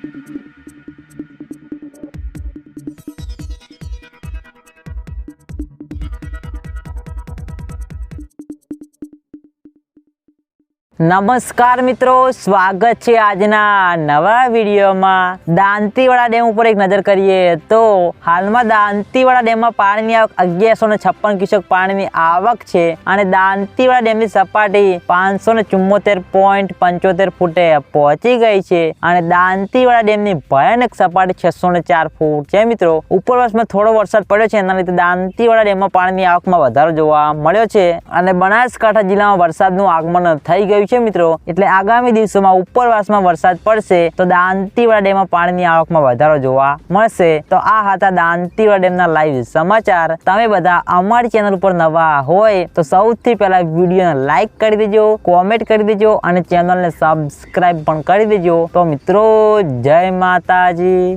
Thank you. નમસ્કાર મિત્રો, સ્વાગત છે આજના નવા વિડીયોમાં. દાંતીવાડા ડેમ ઉપર એક નજર કરીએ તો હાલમાં દાંતીવાડા ડેમમાં પાણીની આવક અગિયારસો ને છપ્પન ક્યુસેક પાણીની આવક છે અને દાંતીવાડા ડેમની સપાટી પાંચસો ને ચુમ્મોતેર પોઈન્ટ પંચોતેર ફૂટે પહોંચી ગઈ છે અને દાંતીવાડા ડેમની ભયાનક સપાટી છસો ને ચાર ફૂટ છે. મિત્રો, ઉપર વર્ષમાં થોડો વરસાદ પડ્યો છે, એના લીધે દાંતીવાડા ડેમમાં પાણીની આવકમાં વધારો જોવા મળ્યો છે અને બનાસકાંઠા જિલ્લામાં વરસાદનું આગમન થઈ ગયું છે મિત્રો. એટલે આગામી દિવસોમાં ઉપરવાસમાં વરસાદ પડશે, તો દાંતીવાડા ડેમમાં પાણીની આવકમાં વધારો જોવા મળશે. તો આ હતા દાંતીવાડા ડેમના લાઈવ સમાચાર. તમે બધા અમારી ચેનલ ઉપર નવા હોય, તો સૌથી પહેલા વિડીયોને લાઈક કરી દેજો કોમેન્ટ કરી દેજો, અને ચેનલને સબસ્ક્રાઈબ પણ કરી દેજો. તો મિત્રો, જય માતાજી.